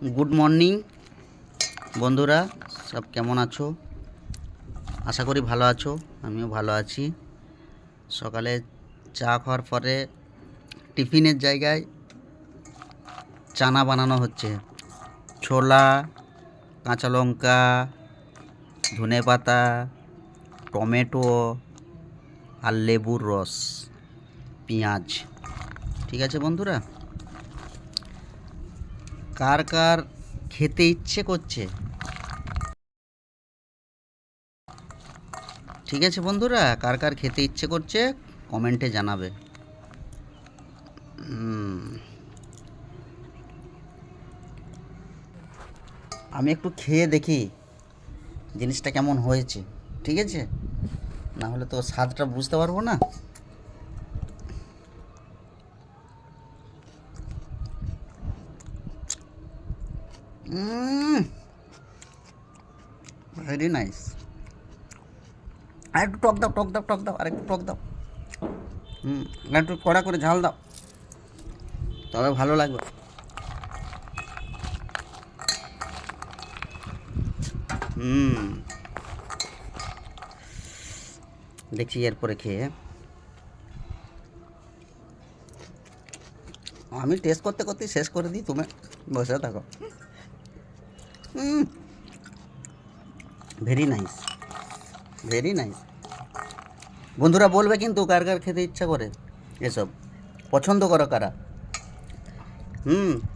Good morning. বন্ধুরা, সব কেমন আছো? আশা করি ভালো আছো, আমিও ভালো আছি। সকালে চা খাওয়ার পরে টিফিনের জায়গায় চানা বানানো হচ্ছে। ছোলা, কাঁচা লঙ্কা, ধনে পাতা, টমেটো আর লেবুর রস, পেঁয়াজ। ঠিক আছে বন্ধুরা? কার কার খেতে ইচ্ছে করছে। ঠিক আছে বন্ধুরা, কার কার খেতে ইচ্ছে করছে কমেন্টে জানাবে। আমি একটু খেয়ে দেখি জিনিসটা কেমন হয়েছে, ঠিক আছে? না হলে তো স্বাদটা বুঝতে পারব না। ভেরি নাইস আর একটু টক দাও টক দাও টক দাও, আর একটু টক দাও। হুম একটু কড়া করে ঝাল দাও। তবে ভালো লাগবে। হুম। দেখছি এরপরে খেয়ে। আমি টেস্ট করতে করতে শেষ করে দিই, তুমি বসে থাকো। ভেরি নাইস ভেরি নাইস বন্ধুরা বলবে কিন্তু কার কার খেতে ইচ্ছা করে? এসব। পছন্দ করো কারা? হুম।